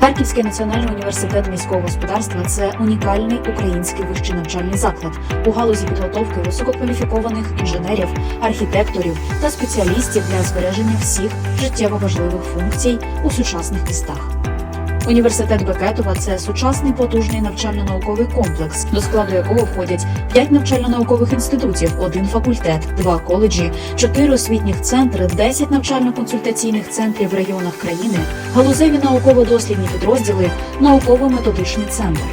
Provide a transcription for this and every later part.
Харківський національний університет міського господарства це унікальний український вищий навчальний заклад у галузі підготовки висококваліфікованих інженерів, архітекторів та спеціалістів для збереження всіх життєво важливих функцій у сучасних містах. Університет Бекетова це сучасний потужний навчально-науковий комплекс, до складу якого входять 5 навчально-наукових інститутів, один факультет, два коледжі, 4 освітніх центри, 10 навчально-консультаційних центрів в регіонах країни, галузеві науково-дослідні підрозділи, науково-методичний центр.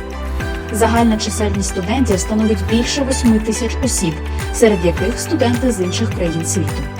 Загальна чисельність студентів становить більше 8 тисяч осіб, серед яких студенти з інших країн світу.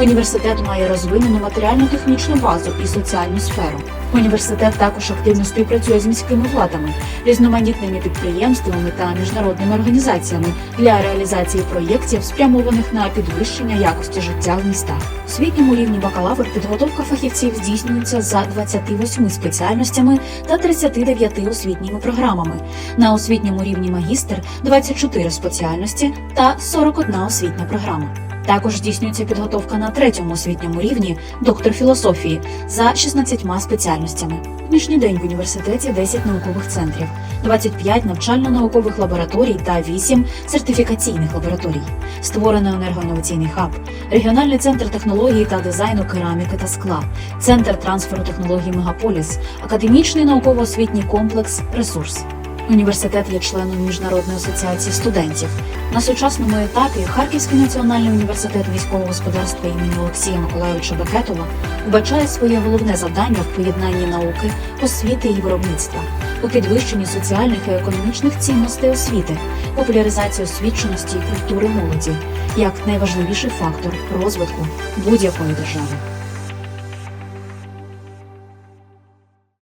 Університет має розвинену матеріально-технічну базу і соціальну сферу. Університет також активно співпрацює з міськими владами, різноманітними підприємствами та міжнародними організаціями для реалізації проєктів, спрямованих на підвищення якості життя в містах. У освітньому рівні бакалавр підготовка фахівців здійснюється за 28 спеціальностями та 39 освітніми програмами. На освітньому рівні магістр 24 спеціальності та 41 освітня програма. Також здійснюється підготовка на третьому освітньому рівні доктор філософії за 16 спеціальностями. Нинішній день в університеті 10 наукових центрів, 25 навчально-наукових лабораторій та 8 сертифікаційних лабораторій. Створений енергоінноваційний хаб, регіональний центр технології та дизайну кераміки та скла, центр трансферу технологій Мегаполіс, академічний науково-освітній комплекс Ресурс. Університет є членом міжнародної асоціації студентів. На сучасному етапі Харківський національний університет військового господарства імені Олексія Миколайовича Бекетова вбачає своє головне завдання в поєднанні науки, освіти і виробництва, у підвищенні соціальних і економічних цінностей освіти, популяризації освіченості і культури молоді як найважливіший фактор розвитку будь-якої держави.